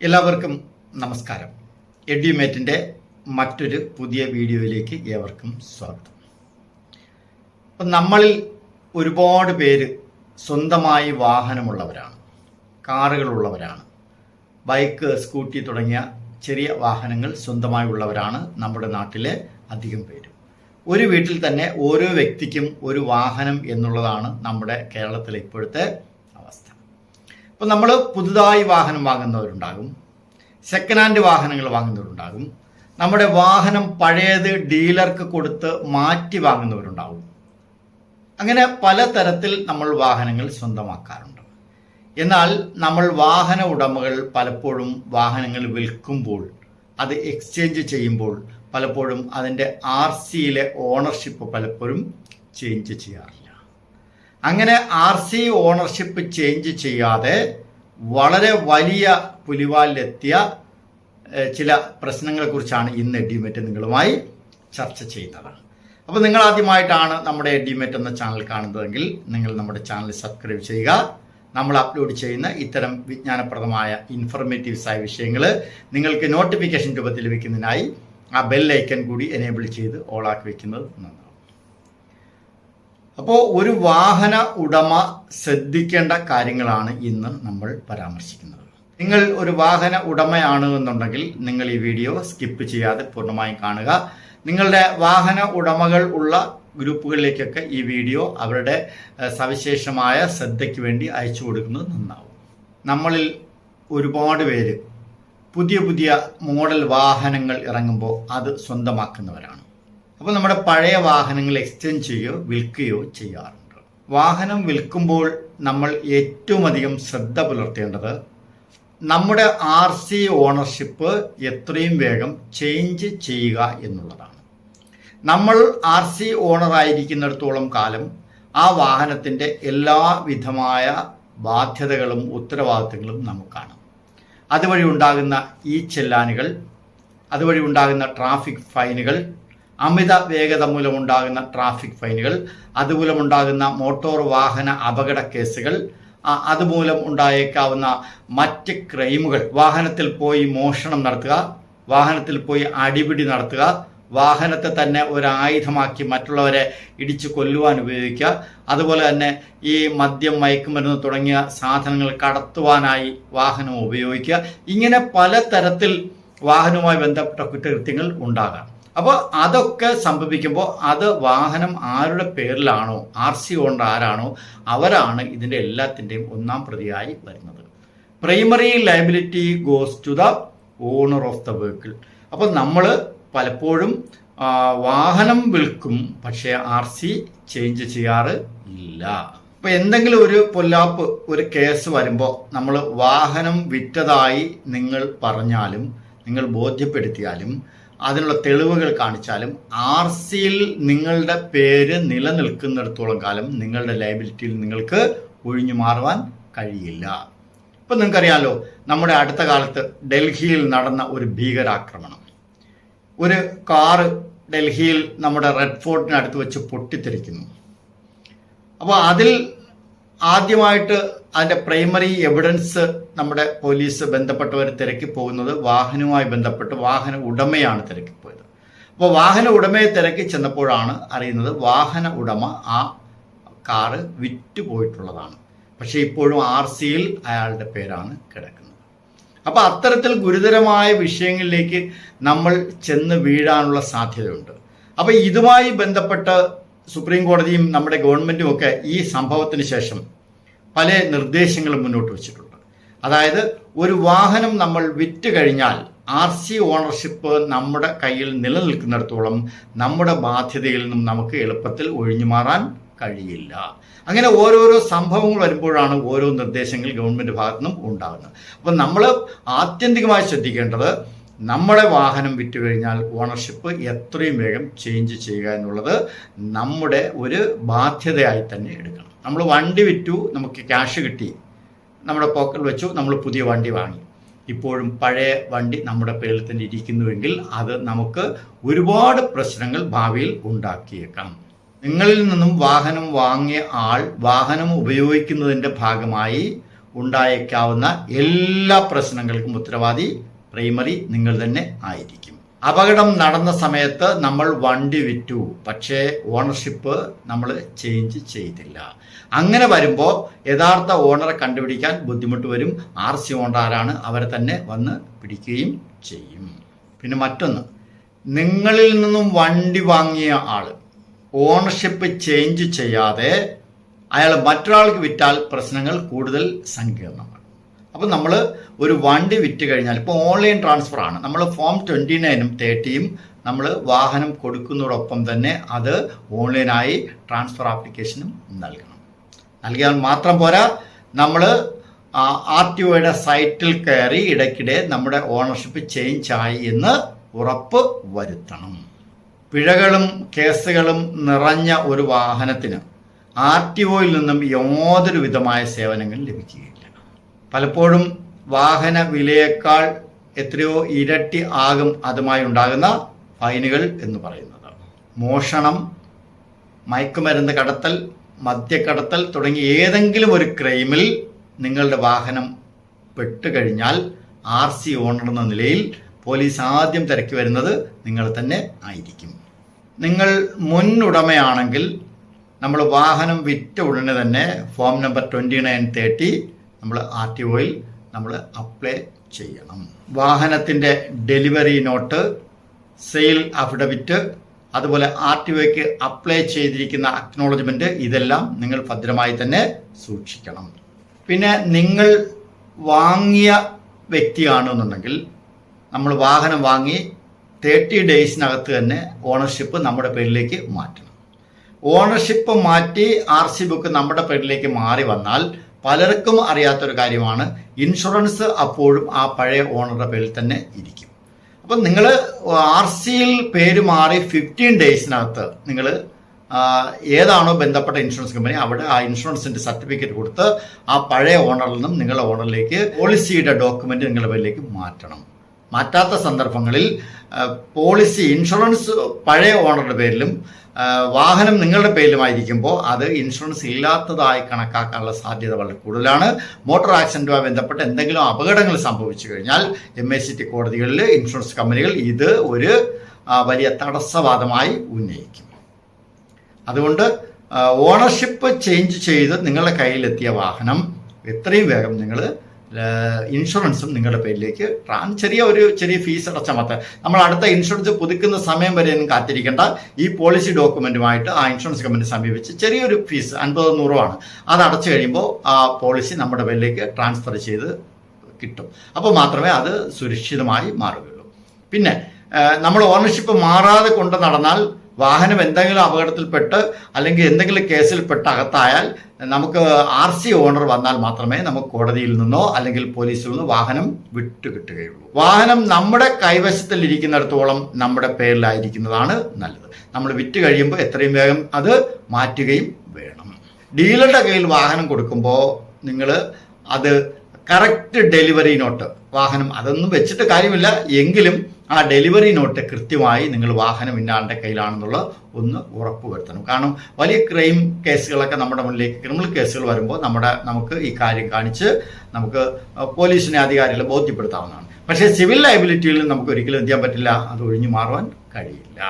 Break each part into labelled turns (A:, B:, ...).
A: എല്ലാവർക്കും നമസ്കാരം. എഡ്യൂമേറ്റിന്റെ മറ്റൊരു പുതിയ വീഡിയോയിലേക്ക് ഏവർക്കും സ്വാഗതം. അപ്പം നമ്മളിൽ ഒരുപാട് പേര് സ്വന്തമായി വാഹനമുള്ളവരാണ്. കാറുകളുള്ളവരാണ്. ബൈക്ക് സ്കൂട്ടി തുടങ്ങിയ ചെറിയ വാഹനങ്ങൾ സ്വന്തമായി ഉള്ളവരാണ് നമ്മുടെ നാട്ടിലെ അധികം പേര്. ഒരു വീട്ടിൽ തന്നെ ഓരോ വ്യക്തിക്കും ഒരു വാഹനം എന്നുള്ളതാണ് നമ്മുടെ കേരളത്തിലെ ഇപ്പോഴത്തെ അപ്പം നമ്മൾ പുതുതായി വാഹനം വാങ്ങുന്നവരുണ്ടാകും. സെക്കൻഡ് ഹാൻഡ് വാഹനങ്ങൾ വാങ്ങുന്നവരുണ്ടാകും. നമ്മുടെ വാഹനം പഴയത് ഡീലർക്ക് കൊടുത്ത് മാറ്റി വാങ്ങുന്നവരുണ്ടാകും. അങ്ങനെ പല തരത്തിൽ നമ്മൾ വാഹനങ്ങൾ സ്വന്തമാക്കാറുണ്ട്. എന്നാൽ നമ്മൾ വാഹന ഉടമകൾ പലപ്പോഴും വാഹനങ്ങൾ വിൽക്കുമ്പോൾ അത് എക്സ്ചേഞ്ച് ചെയ്യുമ്പോൾ പലപ്പോഴും അതിന്റെ ആർ സിയിലെ ഓണർഷിപ്പ് പലപ്പോഴും ചേഞ്ച് ചെയ്യാറില്ല അങ്ങനെ ആർ സി ഓണർഷിപ്പ് ചേഞ്ച് ചെയ്യാതെ വളരെ വലിയ പുലിവാലിലെത്തിയ ചില പ്രശ്നങ്ങളെ കുറിച്ചാണ് ഇന്ന് ഡിമെറ്റ് നിങ്ങളുമായി ചർച്ച ചെയ്യുന്നത് അപ്പോൾ നിങ്ങൾ ആദ്യമായിട്ടാണ് നമ്മുടെ ഡിമെറ്റ് എന്ന ചാനൽ കാണുന്നതെങ്കിൽ നിങ്ങൾ നമ്മുടെ ചാനൽ സബ്സ്ക്രൈബ് ചെയ്യുക. നമ്മൾ അപ്ലോഡ് ചെയ്യുന്ന ഇത്തരം വിജ്ഞാനപ്രദമായ ഇൻഫർമേറ്റീവ്സ് ആയ വിഷയങ്ങൾ നിങ്ങൾക്ക് നോട്ടിഫിക്കേഷൻ രൂപത്തിൽ ലഭിക്കുന്നതിനായി ആ ബെൽ ഐക്കൺ കൂടി എനേബിൾ ചെയ്ത് ഓളാക്കി വെക്കുന്നത് നന്നാവും അപ്പോൾ ഒരു വാഹന ഉടമ ശ്രദ്ധിക്കേണ്ട കാര്യങ്ങളാണ് ഇന്ന് നമ്മൾ പരാമർശിക്കുന്നത്. നിങ്ങൾ ഒരു വാഹന ഉടമയാണ് എന്നുണ്ടെങ്കിൽ നിങ്ങൾ ഈ വീഡിയോ സ്കിപ്പ് ചെയ്യാതെ പൂർണമായും കാണുക. നിങ്ങളുടെ വാഹന ഉടമകൾ ഉള്ള ഗ്രൂപ്പുകളിലേക്കൊക്കെ ഈ വീഡിയോ അവരുടെ സവിശേഷമായ ശ്രദ്ധയ്ക്ക് വേണ്ടി അയച്ചു കൊടുക്കുന്നത് നന്നാവും. നമ്മളിൽ ഒരുപാട് പേര് പുതിയ പുതിയ മോഡൽ വാഹനങ്ങൾ ഇറങ്ങുമ്പോൾ അത് സ്വന്തമാക്കുന്നവരാണ്. അപ്പോൾ നമ്മുടെ പഴയ വാഹനങ്ങൾ എക്സ്ചേഞ്ച് ചെയ്യുകയോ വിൽക്കുകയോ ചെയ്യാറുണ്ട്. വാഹനം വിൽക്കുമ്പോൾ നമ്മൾ ഏറ്റവും അധികം ശ്രദ്ധ പുലർത്തേണ്ടത് നമ്മുടെ ആർ സി ഓണർഷിപ്പ് എത്രയും വേഗം ചേഞ്ച് ചെയ്യുക എന്നുള്ളതാണ്. നമ്മൾ ആർ സി ഓണർ ആയിരിക്കുന്നിടത്തോളം കാലം ആ വാഹനത്തിന്റെ എല്ലാവിധമായ ബാധ്യതകളും ഉത്തരവാദിത്തങ്ങളും നമുക്കാണ് അതുവഴി ഉണ്ടാകുന്ന ഈ ചെല്ലാനുകൾ അതുവഴി ഉണ്ടാകുന്ന ട്രാഫിക് ഫൈനുകൾ അമിത വേഗത മൂലമുണ്ടാകുന്ന ട്രാഫിക് ഫൈനുകൾ അതുമൂലമുണ്ടാകുന്ന മോട്ടോർ വാഹന അപകട കേസുകൾ അതുമൂലം ഉണ്ടായേക്കാവുന്ന മറ്റ് ക്രൈമുകൾ വാഹനത്തിൽ പോയി മോഷണം നടത്തുക വാഹനത്തിൽ പോയി അടിപിടി നടത്തുക വാഹനത്തെ തന്നെ ഒരു ആയുധമാക്കി മറ്റുള്ളവരെ ഇടിച്ചു കൊല്ലുവാൻ ഉപയോഗിക്കുക അതുപോലെ തന്നെ ഈ മദ്യം മയക്കുമരുന്ന് തുടങ്ങിയ സാധനങ്ങൾ കടത്തുവാനായി വാഹനം ഉപയോഗിക്കുക. ഇങ്ങനെ പലതരത്തിൽ വാഹനവുമായി ബന്ധപ്പെട്ട കുറ്റകൃത്യങ്ങൾ ഉണ്ടാകാം. അപ്പോൾ അതൊക്കെ സംഭവിക്കുമ്പോൾ അത് വാഹനം ആരുടെ പേരിലാണോ ആർ സി ഓണർ ആരാണോ അവരാണ് ഇതിന്റെ എല്ലാത്തിന്റെയും ഒന്നാം പ്രതിയായി വരുന്നത്. Primary liability goes to the owner of the vehicle അപ്പോൾ നമ്മൾ പലപ്പോഴും വാഹനം വിൽക്കും പക്ഷേ ആർ സി ചേഞ്ച് ചെയ്യാറ് ഇല്ല. ഇപ്പൊ എന്തെങ്കിലും ഒരു പൊല്ലാപ്പ് ഒരു കേസ് വരുമ്പോൾ നമ്മൾ വാഹനം വിറ്റതായി നിങ്ങൾ പറഞ്ഞാലും നിങ്ങൾ ബോധ്യപ്പെടുത്തിയാലും അതിനുള്ള തെളിവുകൾ കാണിച്ചാലും ആർ സിയിൽ നിങ്ങളുടെ പേര് നിലനിൽക്കുന്നിടത്തോളം കാലം നിങ്ങളുടെ ലയബിലിറ്റിയിൽ നിങ്ങൾക്ക് ഒഴിഞ്ഞു മാറുവാൻ കഴിയില്ല. ഇപ്പം നിങ്ങൾക്കറിയാലോ നമ്മുടെ അടുത്ത കാലത്ത് ഡൽഹിയിൽ നടന്ന ഒരു ഭീകരാക്രമണം. ഒരു കാറ് ഡൽഹിയിൽ നമ്മുടെ റെഡ് ഫോർട്ടിനടുത്ത് വെച്ച് പൊട്ടിത്തെറിക്കുന്നു. അപ്പോൾ അതിൽ ആദ്യമായിട്ട് അതിന്റെ പ്രൈമറി എവിഡൻസ് നമ്മുടെ പോലീസ് ബന്ധപ്പെട്ടവർ തിരക്കി പോകുന്നത് വാഹനവുമായി ബന്ധപ്പെട്ട് വാഹന ഉടമയാണ് തിരക്കി പോയത്. അപ്പോൾ വാഹന ഉടമയെ തിരക്കി ചെന്നപ്പോഴാണ് അറിയുന്നത് വാഹന ഉടമ ആ കാറ് വിറ്റ് പോയിട്ടുള്ളതാണ്. പക്ഷേ ഇപ്പോഴും ആർ സിയിൽ അയാളുടെ പേരാണ് കിടക്കുന്നത്. അപ്പോൾ അത്തരത്തിൽ ഗുരുതരമായ വിഷയങ്ങളിലേക്ക് നമ്മൾ ചെന്ന് വീഴാനുള്ള സാധ്യതയുണ്ട്. അപ്പോൾ ഇതുമായി ബന്ധപ്പെട്ട് സുപ്രീം കോടതിയും നമ്മുടെ ഗവൺമെന്റും ഒക്കെ ഈ സംഭവത്തിന് ശേഷം പല നിർദ്ദേശങ്ങളും മുന്നോട്ട് വച്ചിട്ടുണ്ട്. അതായത് ഒരു വാഹനം നമ്മൾ വിറ്റ് കഴിഞ്ഞാൽ ആർ സി ഓണർഷിപ്പ് നമ്മുടെ കയ്യിൽ നിലനിൽക്കുന്നിടത്തോളം നമ്മുടെ ബാധ്യതയിൽ നിന്നും നമുക്ക് എളുപ്പത്തിൽ ഒഴിഞ്ഞു മാറാൻ കഴിയില്ല. അങ്ങനെ ഓരോരോ സംഭവങ്ങൾ വരുമ്പോഴാണ് ഓരോ നിർദ്ദേശങ്ങൾ ഗവൺമെന്റ് ഭാഗത്തു നിന്നും ഉണ്ടാകുന്നത്. അപ്പം നമ്മൾ ആത്യന്തികമായി ശ്രദ്ധിക്കേണ്ടത് നമ്മുടെ വാഹനം വിറ്റ് കഴിഞ്ഞാൽ ഓണർഷിപ്പ് എത്രയും വേഗം ചേഞ്ച് ചെയ്യുക എന്നുള്ളത് നമ്മുടെ ഒരു ബാധ്യതയായി തന്നെ എടുക്കണം. നമ്മൾ വണ്ടി വിറ്റു നമുക്ക് ക്യാഷ് കിട്ടി നമ്മുടെ പോക്കറ്റിൽ വെച്ചു നമ്മൾ പുതിയ വണ്ടി വാങ്ങി. ഇപ്പോഴും പഴയ വണ്ടി നമ്മുടെ പേരിൽ തന്നെ ഇരിക്കുന്നുവെങ്കിൽ അത് നമുക്ക് ഒരുപാട് പ്രശ്നങ്ങൾ ഭാവിയിൽ ഉണ്ടാക്കിയേക്കാം. നിങ്ങളിൽ നിന്നും വാഹനം വാങ്ങിയ ആൾ വാഹനം ഉപയോഗിക്കുന്നതിന്റെ ഭാഗമായി ഉണ്ടായേക്കാവുന്ന എല്ലാ പ്രശ്നങ്ങൾക്കും ഉത്തരവാദി പ്രൈമറി നിങ്ങൾ തന്നെ ആയിരിക്കും. അപകടം നടന്ന സമയത്ത് നമ്മൾ വണ്ടി വിറ്റു. പക്ഷേ ഓണർഷിപ്പ് നമ്മൾ ചേഞ്ച് ചെയ്തില്ല. അങ്ങനെ വരുമ്പോൾ യഥാർത്ഥ ഓണറെ കണ്ടുപിടിക്കാൻ ബുദ്ധിമുട്ട് വരും. ആർ സി ഓണറാരാണ് അവരെ തന്നെ വന്ന് പിടിക്കുകയും ചെയ്യും. പിന്നെ മറ്റൊന്ന് നിങ്ങളിൽ നിന്നും വണ്ടി വാങ്ങിയ ആൾ ഓണർഷിപ്പ് ചേഞ്ച് ചെയ്യാതെ അയാൾ മറ്റൊരാൾക്ക് വിറ്റാൽ പ്രശ്നങ്ങൾ കൂടുതൽ സങ്കീർണമാണ്. അപ്പം നമ്മൾ ഒരു വണ്ടി വിറ്റ് കഴിഞ്ഞാൽ ഇപ്പോൾ ഓൺലൈൻ ട്രാൻസ്ഫർ ആണ്. നമ്മൾ ഫോം ട്വന്റി നയനും തേർട്ടിയും നമ്മൾ വാഹനം കൊടുക്കുന്നതോടൊപ്പം തന്നെ അത് ഓൺലൈനായി ട്രാൻസ്ഫർ ആപ്ലിക്കേഷനും നൽകണം. നൽകിയാൽ മാത്രം പോരാ നമ്മൾ ആർ ടി ഒയുടെ സൈറ്റിൽ കയറി ഇടയ്ക്കിടെ നമ്മുടെ ഓണർഷിപ്പ് ചേഞ്ച് ആയി എന്ന് ഉറപ്പ് വരുത്തണം. പിഴകളും കേസുകളും നിറഞ്ഞ ഒരു വാഹനത്തിന് ആർ ടി ഒയിൽ നിന്നും യാതൊരു വിധമായ സേവനങ്ങൾ ലഭിക്കുകയില്ല. പലപ്പോഴും വാഹന വിലയേക്കാൾ എത്രയോ ഇരട്ടി ആകും അതുമായി ഉണ്ടാകുന്ന ഫൈനുകൾ എന്ന് പറയുന്നത്. മോഷണം മയക്കുമരുന്ന് കടത്തൽ മദ്യക്കടത്തൽ തുടങ്ങി ഏതെങ്കിലും ഒരു ക്രൈമിൽ നിങ്ങളുടെ വാഹനം പെട്ടുകഴിഞ്ഞാൽ ആർ സി ഓണർ എന്ന നിലയിൽ പോലീസ് ആദ്യം തിരക്കി വരുന്നത് നിങ്ങൾ തന്നെ ആയിരിക്കും. നിങ്ങൾ മുൻ ഉടമയാണെങ്കിൽ നമ്മൾ വാഹനം വിറ്റ ഉടനെ തന്നെ form number twenty nine thirty നമ്മൾ ആർ ടി ഒയിൽ നമ്മൾ അപ്ലൈ ചെയ്യണം. വാഹനത്തിന്റെ ഡെലിവറി നോട്ട് സെയിൽ അഫിഡവിറ്റ് അതുപോലെ ആർ ടി ഒക്ക് അപ്ലൈ ചെയ്തിരിക്കുന്ന അക്നോളജ്മെന്റ് ഇതെല്ലാം നിങ്ങൾ ഭദ്രമായി തന്നെ സൂക്ഷിക്കണം. പിന്നെ നിങ്ങൾ വാങ്ങിയ വ്യക്തിയാണെന്നുണ്ടെങ്കിൽ നമ്മൾ വാഹനം വാങ്ങി തേർട്ടി ഡേയ്സിനകത്ത് തന്നെ ഓണർഷിപ്പ് നമ്മുടെ പേരിലേക്ക് മാറ്റണം. ഓണർഷിപ്പ് മാറ്റി ആർ സി ബുക്ക് നമ്മുടെ പേരിലേക്ക് മാറി വന്നാൽ പലർക്കും അറിയാത്തൊരു കാര്യമാണ്. ഇൻഷുറൻസ് അപ്പോഴും ആ പഴയ ഓണറുടെ പേരിൽ തന്നെ ഇരിക്കും. അപ്പം നിങ്ങൾ ആർ സിയിൽ പേര് മാറി ഫിഫ്റ്റീൻ ഡേയ്സിനകത്ത് നിങ്ങൾ ഏതാണോ ബന്ധപ്പെട്ട ഇൻഷുറൻസ് കമ്പനി അവിടെ ആ ഇൻഷുറൻസിന്റെ സർട്ടിഫിക്കറ്റ് കൊടുത്ത് ആ പഴയ ഓണറിൽ നിന്നും നിങ്ങളുടെ ഓണറിലേക്ക് പോളിസിയുടെ ഡോക്യുമെന്റ് നിങ്ങളുടെ പേരിലേക്ക് മാറ്റണം. മാറ്റാത്ത സന്ദർഭങ്ങളിൽ പോളിസി ഇൻഷുറൻസ് പഴയ ഓണറുടെ പേരിലും വാഹനം നിങ്ങളുടെ പേരിലുമായിരിക്കുമ്പോൾ അത് ഇൻഷുറൻസ് ഇല്ലാത്തതായി കണക്കാക്കാനുള്ള സാധ്യത വളരെ കൂടുതലാണ്. മോട്ടോർ ആക്സിഡന്റുമായി ബന്ധപ്പെട്ട് എന്തെങ്കിലും അപകടങ്ങൾ സംഭവിച്ചു കഴിഞ്ഞാൽ എം എ സി ടി കോടതികളിൽ ഇൻഷുറൻസ് കമ്പനികൾ ഇത് ഒരു വലിയ തടസ്സവാദമായി ഉന്നയിക്കും. അതുകൊണ്ട് ഓണർഷിപ്പ് ചേഞ്ച് ചെയ്ത് നിങ്ങളുടെ കയ്യിലെത്തിയ വാഹനം എത്രയും വേഗം നിങ്ങൾ ഇൻഷുറൻസും നിങ്ങളുടെ പേരിലേക്ക്. ചെറിയ ഒരു ചെറിയ ഫീസ് അടച്ചാൽ മാത്രം. നമ്മൾ അടുത്ത ഇൻഷുറൻസ് പുതുക്കുന്ന സമയം വരെ ഒന്നും കാത്തിരിക്കേണ്ട ഈ പോളിസി ഡോക്യുമെന്റുമായിട്ട് ആ ഇൻഷുറൻസ് കമ്പനി സമീപിച്ച് ചെറിയൊരു ഫീസ് അൻപത് നൂറോ ആണ്. അത് അടച്ചു കഴിയുമ്പോൾ ആ പോളിസി നമ്മുടെ പേരിലേക്ക് ട്രാൻസ്ഫർ ചെയ്ത് കിട്ടും. അപ്പോൾ മാത്രമേ അത് സുരക്ഷിതമായി മാറുകയുള്ളൂ. പിന്നെ നമ്മൾ ഓണർഷിപ്പ് മാറാതെ കൊണ്ട് നടന്നാൽ വാഹനം എന്തെങ്കിലും അപകടത്തിൽപ്പെട്ട് അല്ലെങ്കിൽ എന്തെങ്കിലും കേസിൽപ്പെട്ട് അകത്തായാൽ നമുക്ക് ആർ സി ഓണർ വന്നാൽ മാത്രമേ നമുക്ക് കോടതിയിൽ നിന്നോ അല്ലെങ്കിൽ പോലീസിൽ നിന്നോ വാഹനം വിട്ടു കിട്ടുകയുള്ളൂ. വാഹനം നമ്മുടെ കൈവശത്തിൽ ഇരിക്കുന്നിടത്തോളം നമ്മുടെ പേരിലായിരിക്കുന്നതാണ് നല്ലത്. നമ്മൾ വിറ്റ് കഴിയുമ്പോൾ എത്രയും വേഗം അത് മാറ്റുകയും വേണം. ഡീലറുടെ കയ്യിൽ വാഹനം കൊടുക്കുമ്പോൾ നിങ്ങൾ അത് കറക്റ്റ് ഡെലിവറി നോട്ട് വാഹനം അതൊന്നും വെച്ചിട്ട് കാര്യമില്ല. എങ്കിലും ആ ഡെലിവറി നോട്ട് കൃത്യമായി നിങ്ങൾ വാഹനം ഇന്നാളുടെ കയ്യിലാണെന്നുള്ള ഒന്ന് ഉറപ്പുവരുത്തണം. കാരണം വലിയ ക്രൈം കേസുകളൊക്കെ നമ്മുടെ മുന്നിലേക്ക് ക്രിമിനൽ കേസുകൾ വരുമ്പോൾ നമ്മുടെ നമുക്ക് ഈ കാര്യം കാണിച്ച് നമുക്ക് പോലീസിനെ അധികാരികളെ ബോധ്യപ്പെടുത്താവുന്നതാണ്. പക്ഷേ സിവിൽ ലൈബിലിറ്റിയിൽ നമുക്ക് ഒരിക്കലും എന്ത് ചെയ്യാൻ പറ്റില്ല? അത് ഒഴിഞ്ഞു മാറുവാൻ കഴിയില്ല.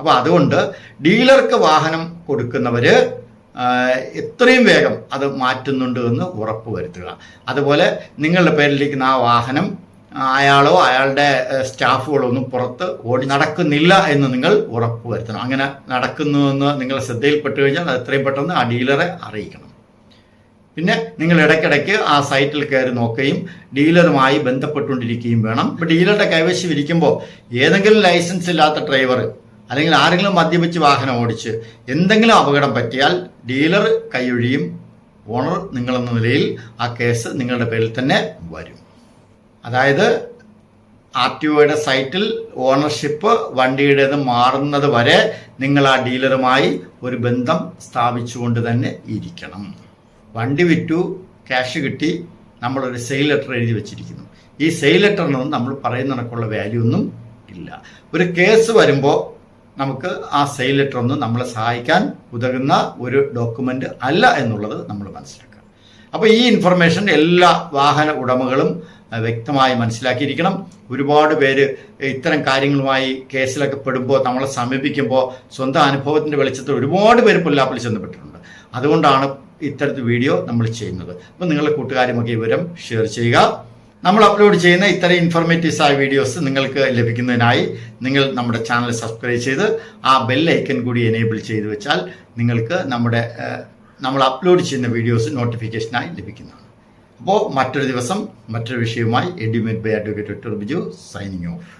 A: അപ്പോൾ അതുകൊണ്ട് ഡീലർക്ക് വാഹനം കൊടുക്കുന്നവര് എത്രയും വേഗം അത് മാറ്റുന്നുണ്ട് എന്ന് ഉറപ്പ് വരുത്തുക. അതുപോലെ നിങ്ങളുടെ പേരിലിരിക്കുന്ന ആ വാഹനം അയാളോ അയാളുടെ സ്റ്റാഫുകളോ ഒന്നും പുറത്ത് ഓടി നടക്കുന്നില്ല എന്ന് നിങ്ങൾ ഉറപ്പ് വരുത്തണം. അങ്ങനെ നടക്കുന്നു എന്ന് നിങ്ങൾ ശ്രദ്ധയിൽപ്പെട്ട് കഴിഞ്ഞാൽ അത് എത്രയും പെട്ടെന്ന് ആ ഡീലറെ അറിയിക്കണം. പിന്നെ നിങ്ങൾ ഇടയ്ക്കിടയ്ക്ക് ആ സൈറ്റിൽ കയറി നോക്കുകയും ഡീലറുമായി ബന്ധപ്പെട്ടുകൊണ്ടിരിക്കുകയും വേണം. ഡീലറുടെ കൈവശം ഇരിക്കുമ്പോൾ ഏതെങ്കിലും ലൈസൻസ് ഇല്ലാത്ത ഡ്രൈവർ അല്ലെങ്കിൽ ആരെങ്കിലും മദ്യപിച്ച് വാഹനം ഓടിച്ച് എന്തെങ്കിലും അപകടം പറ്റിയാൽ ഡീലർ കൈയൊഴിയും ഓണർ നിങ്ങളെന്ന നിലയിൽ ആ കേസ് നിങ്ങളുടെ പേരിൽ തന്നെ വരും. അതായത് ആർ ടി ഒയുടെ സൈറ്റിൽ ഓണർഷിപ്പ് വണ്ടിയുടേത് മാറുന്നത് വരെ നിങ്ങൾ ആ ഡീലറുമായി ഒരു ബന്ധം സ്ഥാപിച്ചുകൊണ്ട് തന്നെ ഇരിക്കണം. വണ്ടി വിറ്റു ക്യാഷ് കിട്ടി നമ്മളൊരു സെയിൽ ലെറ്റർ എഴുതി വെച്ചിരിക്കുന്നു. ഈ സെയിൽ ലെറ്ററിനൊന്നും നമ്മൾ പറയുന്ന കണക്കുള്ള വാല്യൂ ഒന്നും ഇല്ല. ഒരു കേസ് വരുമ്പോൾ നമുക്ക് ആ സെയിൽ ലെറ്റർ ഒന്നും നമ്മളെ സഹായിക്കാൻ ഉതകുന്ന ഒരു ഡോക്യുമെന്റ് അല്ല എന്നുള്ളത് നമ്മൾ മനസ്സിലാക്കുക. അപ്പോൾ ഈ ഇൻഫർമേഷൻ എല്ലാ വാഹന ഉടമകളും വ്യക്തമായി മനസ്സിലാക്കിയിരിക്കണം. ഒരുപാട് പേര് ഇത്തരം കാര്യങ്ങളുമായി കേസിലൊക്കെ പെടുമ്പോൾ നമ്മളെ സമീപിക്കുമ്പോൾ സ്വന്തം അനുഭവത്തിന്റെ വെളിച്ചത്തിൽ ഒരുപാട് പേര് പുല്ലാപ്പിൽ ചെന്നപ്പെട്ടിട്ടുണ്ട് അതുകൊണ്ടാണ് ഇത്തരത്തിൽ വീഡിയോ നമ്മൾ ചെയ്യുന്നത്. അപ്പോൾ നിങ്ങളുടെ കൂട്ടുകാരുമൊക്കെ വിവരം ഷെയർ ചെയ്യുക. നമ്മൾ അപ്ലോഡ് ചെയ്യുന്ന ഇത്തരം ഇൻഫോർമേറ്റീവ്സ് ആയ വീഡിയോസ് നിങ്ങൾക്ക് ലഭിക്കുന്നതിനായി നിങ്ങൾ നമ്മുടെ ചാനൽ സബ്സ്ക്രൈബ് ചെയ്ത് ആ ബെൽ ഐക്കൺ കൂടി എനേബിൾ ചെയ്തു വെച്ചാൽ നിങ്ങൾക്ക് നമ്മുടെ നമ്മൾ അപ്ലോഡ് ചെയ്യുന്ന വീഡിയോസ് നോട്ടിഫിക്കേഷനായി ലഭിക്കുന്നതാണ്. അപ്പോൾ മറ്റൊരു ദിവസം മറ്റൊരു വിഷയവുമായി Edumate by advocate Victor Biju signing off